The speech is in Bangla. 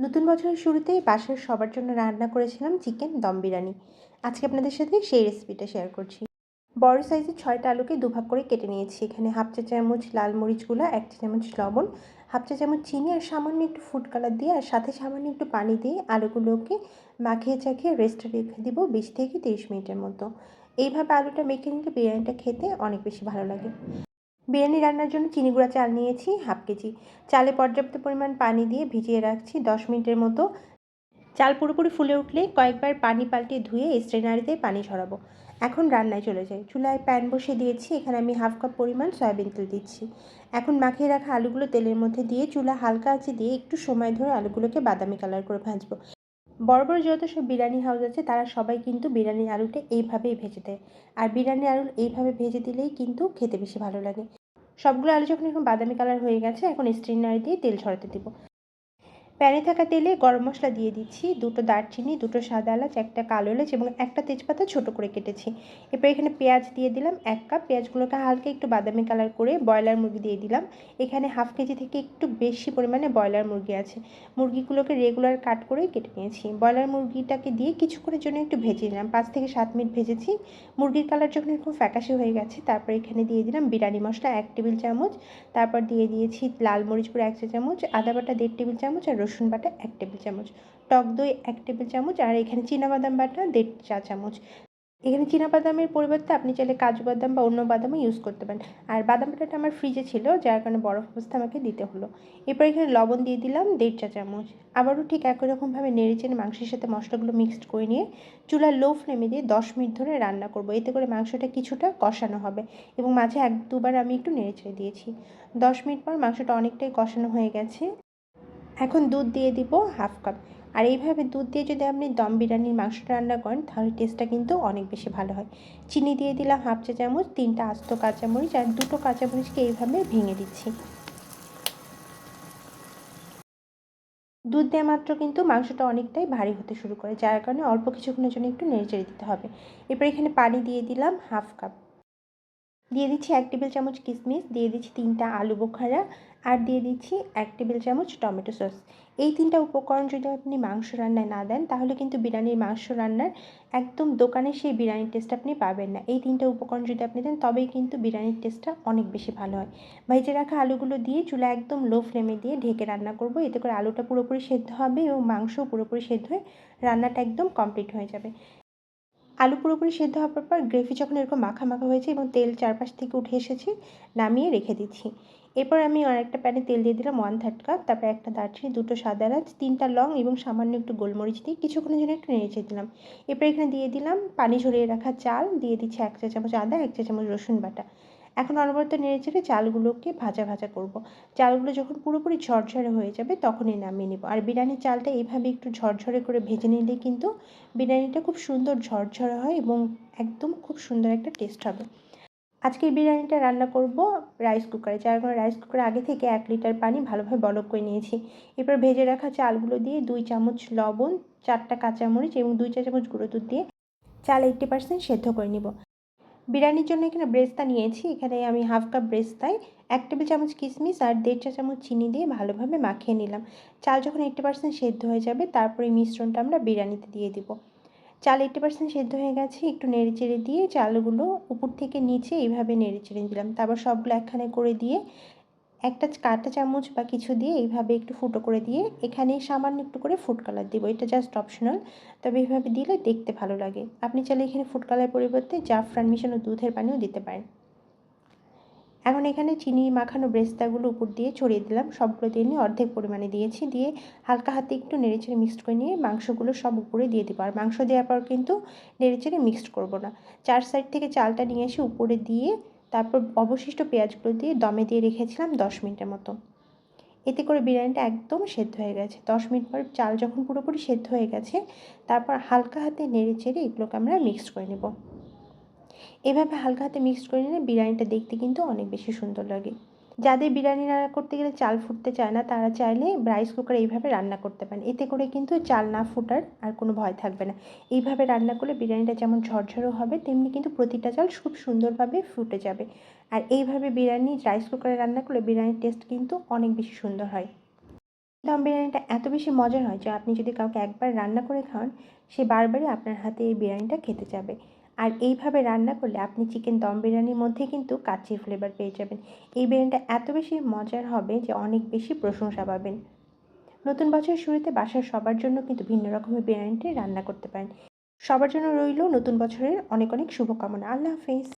নতুন বছরের শুরুতেই বাসার সবার জন্য রান্না করেছিলাম চিকেন দম বিরিয়ানি। আজকে আপনাদের সাথে সেই রেসিপিটা শেয়ার করছি। বড় সাইজের ছয়টা আলুকে দুভাগ করে কেটে নিয়েছি। এখানে হাফ চা চামচ লাল মরিচ গুঁড়া, এক চা চামচ লবণ হাফ চা চামচ চিনি আর সামান্য একটু ফুড কালার দিয়ে আর সাথে সামান্য একটু পানি দিয়ে আলুগুলোকে মাখিয়ে চাখিয়ে রেস্টে রেখে দিব বিশ থেকে তিরিশ মিনিটের মতো। এইভাবে আলুটা মেখে নিলে বিরিয়ানিটা খেতে অনেক বেশি ভালো লাগে। বিরিয়ানি রান্নার জন্য চিনি গুঁড়া চাল নিয়েছি, হাফ কেজি। চালে পর্যাপ্ত পরিমাণ পানি দিয়ে ভিজিয়ে রাখছি দশ মিনিটের মতো। চাল পুরোপুরি ফুলে উঠলে কয়েকবার পানি পাল্টে ধুয়ে স্ট্রেনারিতে পানি ঝরাবো। এখন রান্নায় চলে যাই। চুলায় প্যান বসিয়ে দিয়েছি, এখানে আমি হাফ কাপ পরিমাণ সয়াবিন তেল দিচ্ছি। এখন মাখিয়ে রাখা আলুগুলো তেলের মধ্যে দিয়ে চুলা হালকা আঁচে দিয়ে একটু সময় ধরে আলুগুলোকে বাদামি কালার করে ভাজবো। বড় বড় যত সব বিরিয়ানি হাউস আছে, তারা সবাই কিন্তু বিরিয়ানির আলুটা এইভাবেই ভেজে দেয়। আর বিরিয়ানির আলু এইভাবে ভেজে দিলেই কিন্তু খেতে বেশি ভালো লাগে। সবগুলো আলু যখন এখন বাদামি কালার হয়ে গেছে এখন স্ট্রেনার দিয়ে তেল ছড়াতে দেবো। প্যানে থাকা তেলে গরম মশলা দিয়ে দিচ্ছি। দুটো দারচিনি, দুটো সাদা এলাচ, একটা কালো এলাচ এবং একটা তেজপাতা ছোট করে কেটেছি। এরপর এখানে পেঁয়াজ দিয়ে দিলাম এক কাপ। পেঁয়াজগুলোকে হালকা একটু বাদামি কালার করে ব্রয়লার মুরগি দিয়ে দিলাম। এখানে হাফ কেজি থেকে একটু বেশি পরিমাণে ব্রয়লার মুরগি আছে। মুরগিগুলোকে রেগুলার কাট করে কেটে নিয়েছি। ব্রয়লার মুরগিটাকে দিয়ে কিছুক্ষণের জন্য একটু ভেজে নিলাম। পাঁচ থেকে সাত মিনিট ভেজেছি। মুরগির কালার যখন এরকম ফ্যাকাশে হয়ে গেছে, তারপর এখানে দিয়ে দিলাম বিরিয়ানি মশলা এক টেবিল চামচ। তারপর দিয়ে দিয়েছি লাল মরিচ গুঁড়ো এক চা চামচ, আদা বাটা দেড় টেবিল চামচ আর রসুন বাটা এক টেবিল চামচ, টক দই এক টেবিল চামচ, আর এখানে বাদাম বাটা দেড় চা চামচ। এখানে বাদামের পরিবর্তে আপনি চাইলে কাজু বাদাম বা অন্য বাদামও ইউজ করতে পারেন। আর বাদাম বাটাটা আমার ফ্রিজে ছিল, যার কারণে বরফ অবস্থা আমাকে দিতে হলো। এরপর এখানে লবণ দিয়ে দিলাম দেড় চা চামচ। আবারও ঠিক একই রকমভাবে নেড়ে চেড়ে মাংসের সাথে মশলাগুলো মিক্সড করে নিয়ে চুলার লো ফ্লেমে দিয়ে দশ মিনিট ধরে রান্না করব। এতে করে মাংসটা কিছুটা কষানো হবে এবং মাঝে এক দুবার আমি একটু নেড়ে চেড়ে দিয়েছি। দশ মিনিট পর মাংসটা অনেকটাই কষানো হয়ে গেছে। এখন দুধ দিয়ে দিব হাফ কাপ। আর এইভাবে দুধ দিয়ে যদি আপনি দম বিরিয়ানির মাংসটা রান্না করেন, তাহলে টেস্টটা কিন্তু অনেক বেশি ভালো হয়। চিনি দিয়ে দিলাম হাফ চা চামচ, তিনটা আস্ত কাঁচামরিচ, আর দুটো কাঁচামরিচকে এইভাবে ভেঙে দিচ্ছি। দুধ দেওয়া মাত্র কিন্তু মাংসটা অনেকটাই ভারী হতে শুরু করে, যার কারণে অল্প কিছুক্ষণের জন্য একটু নেড়ে চেড়ে দিতে হবে। এরপর এখানে পানি দিয়ে দিলাম হাফ কাপ। দিয়ে দিচ্ছি এক টেবিল চামচ কিশমিশ দিয়ে দিচ্ছি তিনটা আলু বোখারা আর দিয়ে দিচ্ছি এক টেবিল চামচ টমেটো সস। এই তিনটা উপকরণ যদি আপনি মাংস রান্নায় না দেন, তাহলে কিন্তু বিরিয়ানির মাংস রান্নার একদম দোকানে সেই বিরিয়ানির টেস্ট আপনি পাবেন না। এই তিনটা উপকরণ যদি আপনি দেন, তবেই কিন্তু বিরিয়ানির টেস্টটা অনেক বেশি ভালো হয়। ভেজে রাখা আলুগুলো দিয়ে চুলা একদম লো ফ্লেমে দিয়ে ঢেকে রান্না করব। এতে করে আলুটা পুরোপুরি সেদ্ধ হবে এবং মাংসও পুরোপুরি সেদ্ধ হয়ে রান্নাটা একদম কমপ্লিট হয়ে যাবে। আলু পুরোপুরি সেদ্ধ হওয়ার পর গ্রেভি যখন এরকম মাখা মাখা হয়েছে এবং তেল চারপাশ থেকে উঠে এসেছে, নামিয়ে রেখে দিচ্ছি। এরপর আমি আরেকটা প্যানে তেল দিয়ে দিলাম ওয়ান থার্ড কাপ তারপর একটা দারচিনি, দুটো সাদা এলাচ, তিনটা লং এবং সামান্য একটু গোলমরিচ দিয়ে কিছুক্ষণের জন্য একটু নেড়ে দিলাম। এরপর এখানে দিয়ে দিলাম পানি ঝরিয়ে রাখা চাল, দিয়ে দিচ্ছি এক চা চামচ আদা, এক চা চামচ রসুন বাটা। এখন অনবরত নেড়ে চেড়ে চালগুলোকে ভাজা ভাজা করব। চালগুলো যখন পুরোপুরি ঝরঝরে হয়ে যাবে তখনই নামিয়ে নেব। আর বিরিয়ানির চালটা এইভাবে একটু ঝরঝরে করে ভেজে নিলে কিন্তু বিরিয়ানিটা খুব সুন্দর ঝরঝরে হয় এবং একদম খুব সুন্দর একটা টেস্ট হবে। আজকের বিরিয়ানিটা রান্না করব রাইস কুকারে যার কারণে রাইস কুকারে আগে থেকে এক লিটার পানি ভালোভাবে বলক করে নিয়েছি। এরপর ভেজে রাখা চালগুলো দিয়ে দুই চামচ লবণ, চারটা কাঁচামরিচ এবং দুই চা চামচ গুঁড়ো দুধ দিয়ে চাল এইট্টি পার্সেন্ট সেদ্ধ করে নিব। বিরিয়ানির জন্য এখানে ব্রেস্তা নিয়েছি। এখানে আমি হাফ কাপ ব্রেস্তায় এক টেবিল চামচ কিশমিশ আর দেড় চা চামচ চিনি দিয়ে ভালোভাবে মাখিয়ে নিলাম। চাল যখন এইটটি পার্সেন্ট সেদ্ধ হয়ে যাবে, তারপরে মিশ্রণটা আমরা বিরিয়ানিতে দিয়ে দিব। চাল এইটটি পার্সেন্ট সেদ্ধ হয়ে গেছে, একটু নেড়ে চেড়ে দিয়ে চালগুলো উপর থেকে নিচে এইভাবে নেড়ে চেড়ে দিলাম তারপর সবগুলো একখানে করে দিয়ে একটা কাঁটা চামচ বা কিছু দিয়ে এইভাবে একটু ফুটো করে দিয়ে এখানে সামান্য একটু করে ফুড কালার দিব। এটা জাস্ট অপশনাল তবে এইভাবে দিলে দেখতে ভালো লাগে। আপনি চাইলে এখানে ফুড কালার পরিবর্তে জাফরান মিশানো দুধের পানিও দিতে পারেন। এখন এখানে চিনি মাখানো ব্রেস্তাগুলো উপর দিয়ে ছড়িয়ে দিলাম। সবগুলো দিয়ে নিয়ে অর্ধেক পরিমাণে দিয়েছি। দিয়ে হালকা হাতে একটু নেড়েচেড়ে মিক্সড করে নিয়ে মাংসগুলো সব উপরে দিয়ে দেবো। আর মাংস দেওয়ার পর কিন্তু নেড়েচেড়ে মিক্সড করব না। চার সাইড থেকে চালটা নিয়ে এসে উপরে দিয়ে তারপর অবশিষ্ট পেঁয়াজগুলো দিয়ে দমে দিয়ে রেখেছিলাম দশ মিনিটের মতো। এতে করে বিরিয়ানিটা একদম সেদ্ধ হয়ে গেছে। দশ মিনিট পর চাল যখন পুরোপুরি সেদ্ধ হয়ে গেছে, তারপর হালকা হাতে নেড়ে চেড়ে এগুলোকে আমরা মিক্স করে নেব। এভাবে হালকা হাতে মিক্স করে নিলে বিরিয়ানিটা দেখতে কিন্তু অনেক বেশি সুন্দর লাগে। যাদের বিরিয়ানি রান্না করতে গেলে চাল ফুটতে চায় না, তারা চাইলে রাইস কুকারে এইভাবে রান্না করতে পারেন। এতে করে কিন্তু চাল না ফুটার আর কোনো ভয় থাকবে না। এইভাবে রান্না করলে বিরিয়ানিটা যেমন ঝরঝরও হবে, তেমনি কিন্তু প্রতিটা চাল খুব সুন্দরভাবে ফুটে যাবে। আর এইভাবে বিরিয়ানি রাইস কুকারে রান্না করলে বিরিয়ানির টেস্ট কিন্তু অনেক বেশি সুন্দর হয়। দম বিরিয়ানিটা এত বেশি মজার হয় যে আপনি যদি কাউকে একবার রান্না করে খাওয়ান, সে বারবারই আপনার হাতে এই বিরিয়ানিটা খেতে যাবে। আর এইভাবে রান্না করলে আপনি চিকেন দম বিরিয়ানির মধ্যে কিন্তু কাচ্চির ফ্লেভার পেয়ে যাবেন। এই বিরিয়ানিটা এত বেশি মজার হবে যে অনেক বেশি প্রশংসা পাবেন। নতুন বছরের শুরুতে বাসার সবার জন্য কিন্তু ভিন্ন রকমের বিরিয়ানিটি রান্না করতে পারেন। সবার জন্য রইল নতুন বছরের অনেক অনেক শুভকামনা। আল্লাহ হাফেজ।